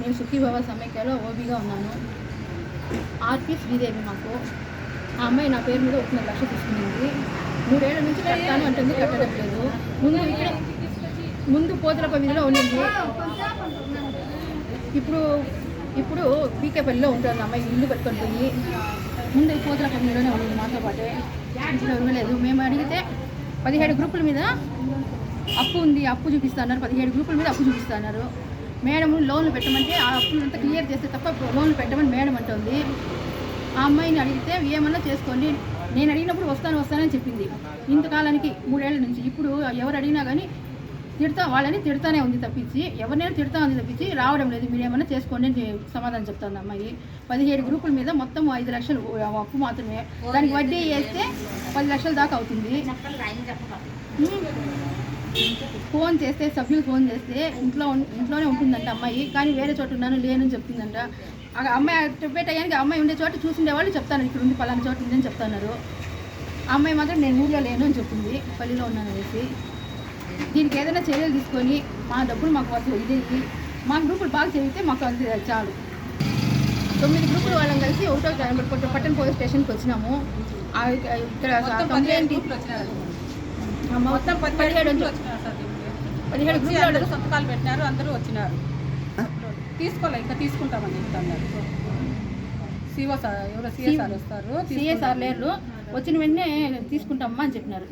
నేను సుఖీభవ సమైక్యలో ఓబీగా ఉన్నాను. ఆర్పి శ్రీదేవి మాకు. ఆ అమ్మాయి నా పేరు మీద ఒకటిన్నర లక్ష తీసుకునింది. మూడేళ్ళ నుంచి కట్టాను అంటుంది కట్టడం లేదు. ముందు ఇక్కడ ముందు పోతులప వీధిలో ఉండింది. ఇప్పుడు ఇప్పుడు పీకేపల్లిలో ఉంటుంది అమ్మాయి ఇల్లు కట్టుకొని పోయి ముందు ఈ పోతులప ఉండింది మాతో పాటే. ఇంట్లో ఇవ్వలేదు మేము అడిగితే పదిహేడు గ్రూపుల మీద అప్పు ఉంది అప్పు చూపిస్తున్నారు పదిహేడు గ్రూపుల మీద అప్పు చూపిస్తున్నారు మేడం లోన్లు పెట్టమంటే ఆ అప్పులంతా క్లియర్ చేస్తే తప్ప లోన్లు పెట్టమని మేడం అంటుంది. ఆ అమ్మాయిని అడిగితే ఏమన్నా చేసుకోండి. నేను అడిగినప్పుడు వస్తాను వస్తానని చెప్పింది. ఇంతకాలానికి మూడేళ్ళ నుంచి ఇప్పుడు ఎవరు అడిగినా కానీ తిడతా వాళ్ళని తిడతానే ఉంది తప్పించి ఎవరినైనా తిడతా ఉంది తప్పించి రావడం లేదు. మీరు ఏమన్నా చేసుకోండి అని సమాధానం చెప్తుంది అమ్మాయి. పదిహేడు గ్రూపుల మీద మొత్తం ఐదు లక్షలు అప్పు మాత్రమే. దానికి వడ్డీ వేస్తే పది లక్షల దాకా అవుతుంది. ఫోన్ చేస్తే సభ్యులు ఫోన్ చేస్తే ఇంట్లో ఇంట్లోనే ఉంటుందంట అమ్మాయి. కానీ వేరే చోట ఉన్నాను లేనని చెప్తుందంట. అమ్మాయి చెప్పే అమ్మాయి ఉండే చోట చూసిండే వాళ్ళు చెప్తాను. ఇక్కడ ఉంది పలానా చోట ఉంది అని చెప్తున్నారు అమ్మాయి మాత్రం నేను ఊళ్ళో లేను అని చెప్తుంది పల్లిలో ఉన్నాను అనేసి. దీనికి ఏదైనా చర్యలు తీసుకొని మా డబ్బులు మాకు వద్దు ఇది మా గ్రూపులు బాగా చదివితే మాకు అంతే చాలు. తొమ్మిది గ్రూపులు వాళ్ళని కలిసి ఒకటో పట్టణ పోలీస్ స్టేషన్కి వచ్చినాము. ఇక్కడ కంప్లైంట్. మొత్తం పదిహేడు వచ్చినారు సార్. పదిహేడు గ్రూపులు సంతకాలు పెట్టినారు అందరూ వచ్చినారు. తీసుకోలే ఇంకా తీసుకుంటామని చెప్తున్నారు సిఓ సార్ ఎవరో సిఎస్ఆర్ వస్తారు సిఎస్ఆర్ లేరు. వచ్చిన వెంటనే తీసుకుంటామమ్మా అని చెప్పినారు.